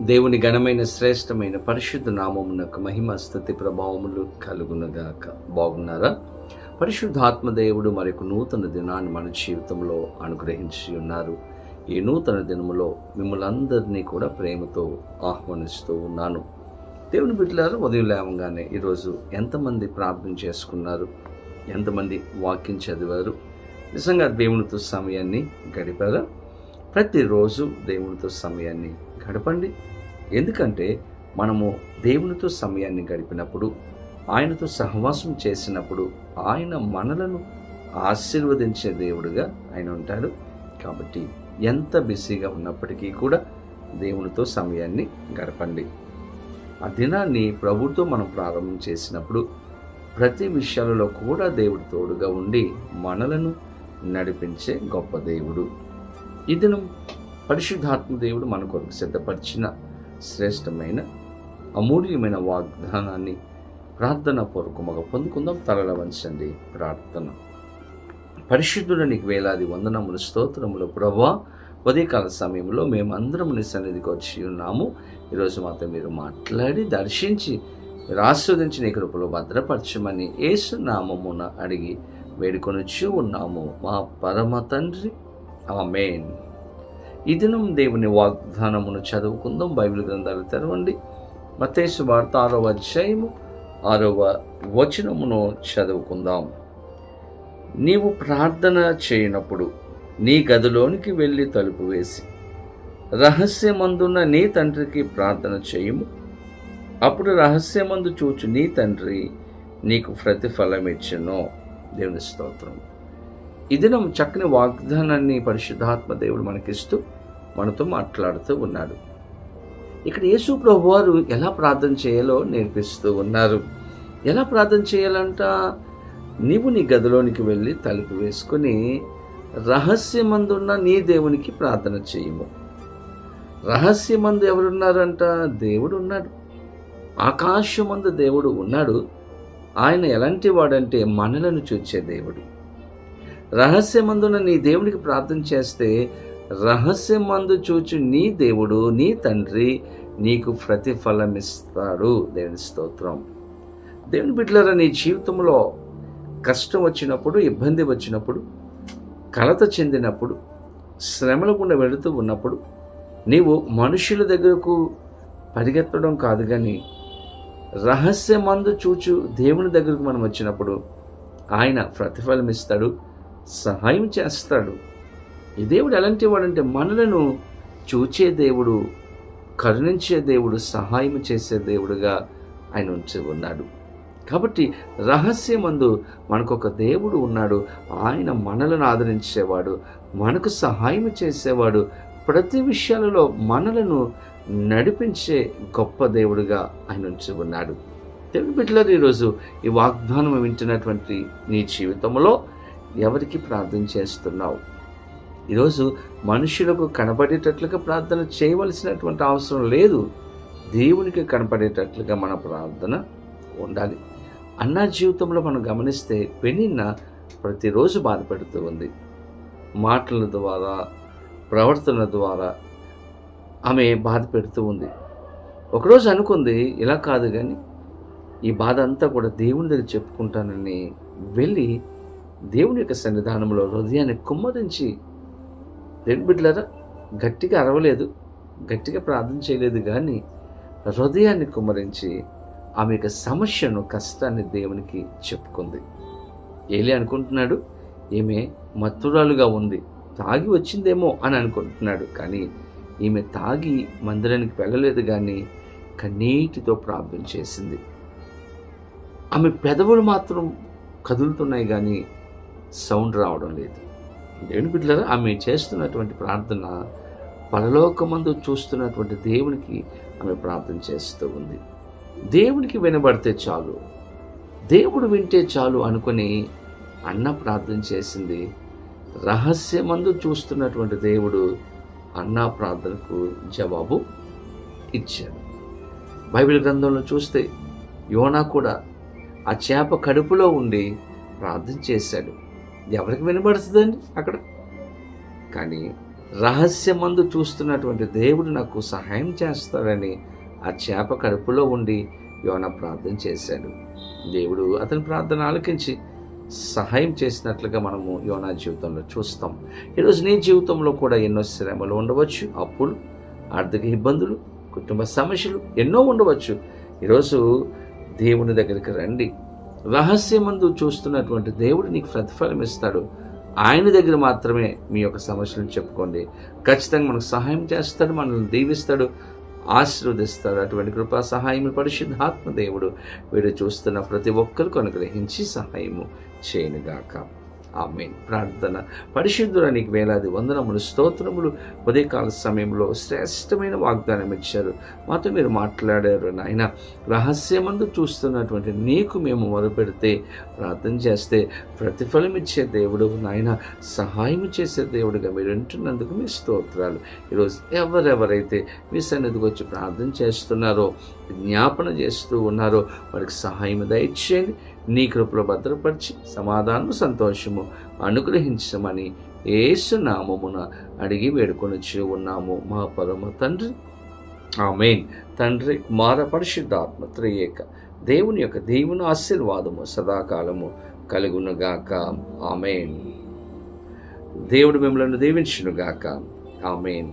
దేవుని ఘనమైన శ్రేష్టమైన పరిశుద్ధ నామమునకు మహిమ స్థుతి ప్రభావములు కలుగునగాక. బాగున్నారా? పరిశుద్ధాత్మ దేవుడు మరొక నూతన దినాన్ని మన జీవితంలో అనుగ్రహించి ఉన్నారు. ఈ నూతన దినములో మిమ్మల్ని అందరినీ కూడా ప్రేమతో ఆహ్వానిస్తూ ఉన్నాను. దేవుని బిడ్డలారు ఉదయం లేవగానే ఈరోజు ఎంతమంది ప్రార్థన చేసుకున్నారు? ఎంతమంది వాక్యం చదివారు? నిజంగా దేవునితో సమయాన్ని గడిపారా? ప్రతిరోజు దేవునితో సమయాన్ని గడపండి. ఎందుకంటే మనము దేవునితో సమయాన్ని గడిపినప్పుడు ఆయనతో సహవాసం చేసినప్పుడు ఆయన మనలను ఆశీర్వదించే దేవుడుగా ఆయన ఉంటాడు. కాబట్టి ఎంత బిజీగా ఉన్నప్పటికీ కూడా దేవునితో సమయాన్ని గడపండి. ఆ దినాన్ని ప్రభుతో మనం ప్రారంభం చేసినప్పుడు ప్రతి విషయాలలో కూడా దేవుడు తోడుగా ఉండి మనలను నడిపించే గొప్ప దేవుడు. ఈ దినం పరిశుద్ధాత్మ దేవుడు మన కొరకు సిద్ధపరిచిన శ్రేష్టమైన అమూల్యమైన వాగ్దానాన్ని ప్రార్థన పూర్వకముగా పొందుకుందాం. తలల వంచండి. ప్రార్థన. పరిశుద్ధుడు నీకు వేలాది వందనములు స్తోత్రములు ప్రభా. ఉదయకాల సమయంలో మేము అందరం నీ సన్నిధికి వచ్చి ఉన్నాము. ఈరోజు మాతో మీరు మాట్లాడి దర్శించి మీరు ఆస్వాదించిన నీ కృపలో భద్రపరచమని ఏసు నామమున అడిగి వేడుకొనిచ్చి ఉన్నాము. మా పరమ తండ్రి. ఆమెన్. ఈ దినం దేవుని వాగ్దానమును చదువుకుందాం. బైబిల్ గ్రంథాలు తెరవండి. మతేసు వార్త ఆరవ అధ్యాయము ఆరవ వచనమును చదువుకుందాం. నీవు ప్రార్థన చేయనప్పుడు నీ గదిలోనికి వెళ్ళి తలుపు వేసి రహస్యమందున్న నీ తండ్రికి ప్రార్థన చేయుము. అప్పుడు రహస్యమందు చూచు నీ తండ్రి నీకు ప్రతిఫలం ఇచ్చును దేవుని స్తోత్రం. ఈ దినం చక్కని వాగ్దానాన్ని పరిశుద్ధాత్మ దేవుడు మనకిస్తూ మనతో మాట్లాడుతూ ఉన్నాడు. ఇక్కడ యేసు ప్రభు వారు ఎలా ప్రార్థన చేయాలో నేర్పిస్తూ ఉన్నారు. ఎలా ప్రార్థన చేయాలంట? నీవు నీ గదిలోనికి వెళ్ళి తలుపు వేసుకుని రహస్యమందున్న నీ దేవునికి ప్రార్థన చేయము. రహస్యమందు ఎవరున్నారంట? దేవుడు ఉన్నాడు. ఆకాశమందు దేవుడు ఉన్నాడు. ఆయన ఎలాంటి వాడంటే మనలను చూచే దేవుడు. రహస్యమందున నీ దేవునికి ప్రార్థన చేస్తే రహస్యమందు చూచు నీ దేవుడు నీ తండ్రి నీకు ప్రతిఫలం ఇస్తాడు దేవుని స్తోత్రం. దేవుని బిడ్డలరా నీ జీవితంలో కష్టం వచ్చినప్పుడు ఇబ్బంది వచ్చినప్పుడు కలత చెందినప్పుడు శ్రమల గుండా వెళుతూ ఉన్నప్పుడు నీవు మనుషుల దగ్గరకు పరిగెత్తడం కాదు కానీ రహస్యమందు చూచు దేవుని దగ్గరకు మనం వచ్చినప్పుడు ఆయన ప్రతిఫలం ఇస్తాడు సహాయం చేస్తాడు. ఈ దేవుడు ఎలాంటి వాడంటే మనలను చూచే దేవుడు కరుణించే దేవుడు సహాయం చేసే దేవుడుగా ఆయన ఉంచి ఉన్నాడు. కాబట్టి రహస్యమందు మనకు ఒక దేవుడు ఉన్నాడు. ఆయన మనలను ఆదరించేవాడు మనకు సహాయం చేసేవాడు ప్రతి విషయాలలో మనలను నడిపించే గొప్ప దేవుడుగా ఆయన ఉంచి ఉన్నాడు. దేవుని బిడ్డలారు ఈరోజు ఈ వాగ్దానం వింటున్నటువంటి నీ జీవితంలో ఎవరికి ప్రార్థన చేస్తున్నావు? ఈరోజు మనుషులకు కనపడేటట్లుగా ప్రార్థన చేయవలసినటువంటి అవసరం లేదు. దేవునికి కనపడేటట్లుగా మన ప్రార్థన ఉండాలి. అన్న జీవితంలో మనం గమనిస్తే పెనిన్న ప్రతిరోజు బాధపడుతూ ఉంది. మాటల ద్వారా ప్రవర్తన ద్వారా ఆమె బాధ పెడుతూ ఉంది. ఒకరోజు అనుకుంది ఇలా కాదు కానీ ఈ బాధ అంతా కూడా దేవుని దగ్గర చెప్పుకుంటానని వెళ్ళి దేవుని యొక్క సన్నిధానంలో హృదయాన్ని కుమ్మరించి రెండు బిడ్డలారా గట్టిగా అరవలేదు గట్టిగా ప్రార్థన చేయలేదు కానీ హృదయాన్ని కుమ్మరించి ఆమె యొక్క సమస్యను కష్టాన్ని దేవునికి చెప్పుకుంది. ఏలి అనుకుంటున్నాడు ఈమె మత్తురాలుగా ఉంది తాగి వచ్చిందేమో అని అనుకుంటున్నాడు కానీ ఈమె తాగి మందిరానికి వెళ్ళలేదు కానీ కన్నీటితో ప్రార్థన చేసింది. ఆమె పెదవులు మాత్రం కదులుతున్నాయి కానీ సౌండ్ రావడం లేదు. దేవుని బిడ్డలారా ఆమె చేస్తున్నటువంటి ప్రార్థన పరలోకమందు చూస్తున్నటువంటి దేవునికి ఆమె ప్రార్థన చేస్తూ ఉంది. దేవునికి వినబడితే చాలు. దేవుడు వింటే చాలు అనుకుని అన్న ప్రార్థన చేసింది. రహస్యమందు చూస్తున్నటువంటి దేవుడు అన్న ప్రార్థనకు జవాబు ఇచ్చాడు. బైబిల్ గ్రంథంలో చూస్తే యోనా కూడా ఆ చేప కడుపులో ఉండి ప్రార్థన చేశాడు. ఎవరికి వినబడుతుందండి అక్కడ? కానీ రహస్యమందు చూస్తున్నటువంటి దేవుడు నాకు సహాయం చేస్తాడని ఆ చేప కడుపులో ఉండి యోన ప్రార్థన చేశాడు. దేవుడు అతని ప్రార్థన ఆలకించి సహాయం చేసినట్లుగా మనము యోనా జీవితంలో చూస్తాం. ఈరోజు నీ జీవితంలో కూడా ఎన్నో శ్రమలు ఉండవచ్చు అప్పులు ఆర్థిక ఇబ్బందులు కుటుంబ సమస్యలు ఎన్నో ఉండవచ్చు. ఈరోజు దేవుని దగ్గరికి రండి. రహస్యమందు చూస్తున్నటువంటి దేవుడు నీకు ప్రతిఫలం ఇస్తాడు. ఆయన దగ్గర మాత్రమే మీ యొక్క సమస్యలను చెప్పుకోండి. ఖచ్చితంగా మనకు సహాయం చేస్తాడు మనల్ని దీవిస్తాడు ఆశీర్వదిస్తాడు. అటువంటి కృపా సహాయం పరిశుద్ధాత్మ దేవుడు వీడు చూస్తున్న ప్రతి ఒక్కరికి అనుగ్రహించి సహాయము చేయనుగాక. ఆమె ప్రార్థన. పరిశుద్ధురానికి వేలాది వందనములు స్తోత్రములు. ఉదయకాల సమయంలో శ్రేష్టమైన వాగ్దానం ఇచ్చారు. మాతో మీరు మాట్లాడారు నాయన. రహస్యమందు చూస్తున్నటువంటి నీకు మేము మొదలుపెడితే ప్రార్థన చేస్తే ప్రతిఫలం ఇచ్చే దేవుడు నాయన. సహాయం చేసే దేవుడుగా మీరు వింటున్నందుకు మీ స్తోత్రాలు. ఈరోజు ఎవరెవరైతే మీ సన్నిధికి వచ్చి ప్రార్థన చేస్తున్నారో జ్ఞాపన చేస్తూ ఉన్నారో వారికి సహాయం దయచేయండి. నీ కృపలో భద్రపరిచి సమాధానము సంతోషము అనుగ్రహించమని ఏసు నామమున అడిగి వేడుకొనిచ్చి ఉన్నాము. మా పరమ తండ్రి ఆమెన్. తండ్రి కుమార పరిశుద్ధాత్మ త్రియేక దేవుని యొక్క దేవుని ఆశీర్వాదము సదాకాలము కలుగునుగాక. ఆమెన్. దేవుడు మిమ్మల్ని దీవించునుగాక. ఆమెన్.